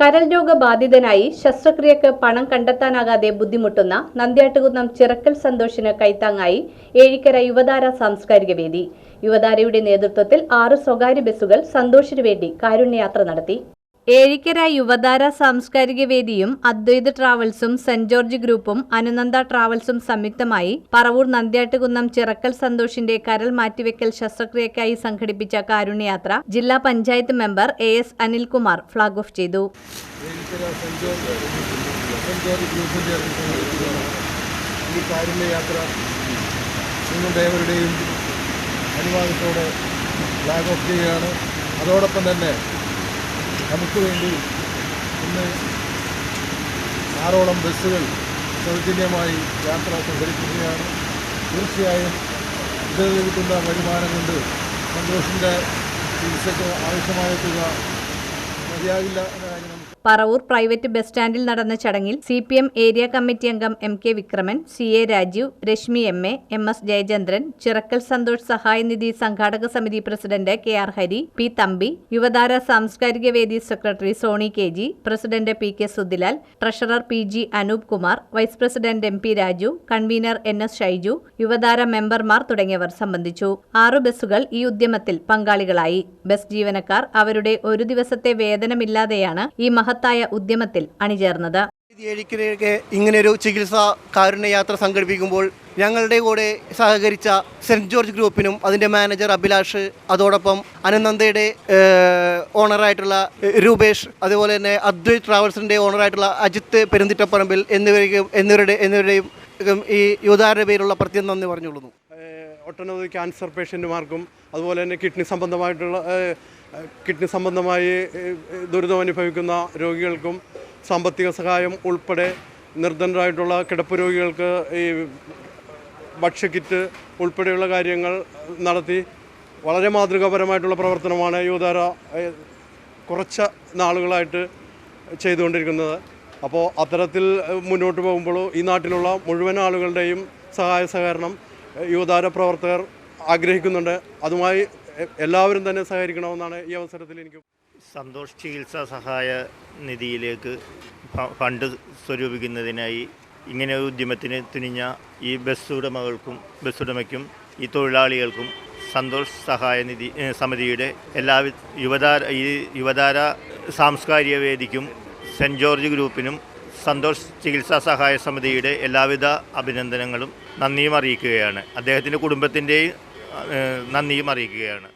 കരൾ രോഗബാധിതനായി ശസ്ത്രക്രിയക്ക് പണം കണ്ടെത്താനാകാതെ ബുദ്ധിമുട്ടുന്ന നന്ദ്യാട്ടുകുന്നം ചിറക്കൽ സന്തോഷിന് കൈത്താങ്ങായി ഏഴിക്കര യുവതാര സാംസ്കാരിക വേദി. യുവതാരയുടെ നേതൃത്വത്തിൽ ആറ് സ്വകാര്യ ബസ്സുകൾ സന്തോഷിനു വേണ്ടി കാരുണ്യയാത്ര നടത്തി. ഏഴിക്കര യുവതാര സാംസ്കാരിക വേദിയും അദ്വൈത ട്രാവൽസും സെന്റ് ജോർജ് ഗ്രൂപ്പും അനുനന്ദ ട്രാവൽസും സംയുക്തമായി പറവൂർ നന്ദ്യാട്ടുകുന്നം ചിറക്കൽ സന്തോഷിന്റെ കരൾ മാറ്റിവെക്കൽ ശസ്ത്രക്രിയക്കായി സംഘടിപ്പിച്ച കാരുണ്യയാത്ര ജില്ലാ panchayat member A S Anilkumar flag off ചെയ്തു. അതോടൊപ്പം തന്നെ നമുക്ക് വേണ്ടി ഇന്ന് ആറോളം ബസ്സുകൾ സൗജന്യമായി യാത്ര സംഘടിപ്പിക്കുകയാണ്. തീർച്ചയായും ഇതിൽ കിട്ടുന്ന വരുമാനം കൊണ്ട് സന്തോഷിന്റെ ചികിത്സയ്ക്ക് ആവശ്യമായ തുക പറവൂർ പ്രൈവറ്റ് ബസ് സ്റ്റാൻഡിൽ നടന്ന ചടങ്ങിൽ C P M area committee അംഗം M K Vikraman C A Rajeev Rashmi M A M S Jayachandran Chirakkal Santhosh സഹായനിധി സംഘാടക സമിതി president K R Hari P Thampi Yuvathara സാംസ്കാരിക വേദി secretary Soni K G president P K Sudhilal treasurer P G Anoop Kumar vice president M P Raju convener N S Shaiju Yuvathara മെമ്പർമാർ തുടങ്ങിയവർ സംബന്ധിച്ചു. ആറു ബസ്സുകൾ ഈ ഉദ്യമത്തിൽ പങ്കാളികളായി. ബസ് ജീവനക്കാർ അവരുടെ ഒരു ദിവസത്തെ വേതനമില്ലാതെയാണ് ഈ മഹത്തായ ഉദ്യമത്തിൽ അണിചേർന്നത്. ഇങ്ങനെയൊരു ചികിത്സാ കാരുണ്യ യാത്ര സംഘടിപ്പിക്കുമ്പോൾ ഞങ്ങളുടെ കൂടെ സഹകരിച്ച സെന്റ് ജോർജ് ഗ്രൂപ്പിനും അതിന്റെ മാനേജർ അഭിലാഷ് അതോടൊപ്പം അനന്തയുടെ ഓണറായിട്ടുള്ള രൂപേഷ് അതുപോലെ തന്നെ അദ്വൈത് ട്രാവൽസിന്റെ ഓണറായിട്ടുള്ള അജിത്ത് പെരുന്തിട്ടപ്പറമ്പിൽ എന്നിവരെയും എന്നിവരുടെ എന്നിവരുടെയും ഈ യുവതാരുടെ പേരുള്ള പ്രത്യേകം നന്ദി പറഞ്ഞുകൊള്ളുന്നു. ഒട്ടനവധി ക്യാൻസർ പേഷ്യന്റുമാർക്കും അതുപോലെ തന്നെ കിഡ്നി സംബന്ധമായിട്ടുള്ള കിഡ്നി സംബന്ധമായി ഏഹ് ദുരിതം അനുഭവിക്കുന്ന രോഗികൾക്കും സാമ്പത്തിക സഹായം ഉൾപ്പെടെ നിർദ്ധനരായിട്ടുള്ള കിടപ്പ് രോഗികൾക്ക് ഈ ഭക്ഷ്യക്കിറ്റ് ഉൾപ്പെടെയുള്ള കാര്യങ്ങൾ നടത്തി വളരെ മാതൃകാപരമായിട്ടുള്ള പ്രവർത്തനമാണ് യുവതാര കുറച്ച് നാളുകളായിട്ട് ചെയ്തുകൊണ്ടിരിക്കുന്നത്. അപ്പോൾ അത്തരത്തിൽ മുന്നോട്ട് പോകുമ്പോൾ ഈ നാട്ടിലുള്ള മുഴുവൻ ആളുകളുടെയും സഹായ സഹകരണം യുവതാര പ്രവർത്തകർ ആഗ്രഹിക്കുന്നുണ്ട്. അതുമായി എല്ലാവരും തന്നെ സഹകരിക്കണമെന്നാണ് ഈ അവസരത്തിൽ എനിക്ക് സന്തോഷ് ചികിത്സാ സഹായ നിധിയിലേക്ക് ഫണ്ട് സ്വരൂപിക്കുന്നതിനായി ഇങ്ങനെ ഒരു ഉദ്യമത്തിന് തുനിഞ്ഞ ഈ ബസ് ഉടമകൾക്കും ബസ് ഉടമയ്ക്കും ഈ തൊഴിലാളികൾക്കും സന്തോഷ് സഹായ നിധി സമിതിയുടെ എല്ലാ യുവതാര ഈ യുവതാര സാംസ്കാരിക വേദിക്കും സെന്റ് ജോർജ് ഗ്രൂപ്പിനും സന്തോഷ് ചികിത്സാ സഹായ സമിതിയുടെ എല്ലാവിധ അഭിനന്ദനങ്ങളും നന്ദിയും അറിയിക്കുകയാണ്. അദ്ദേഹത്തിന്റെ കുടുംബത്തിന്റെയും നന്ദിയും അറിയിക്കുകയാണ്.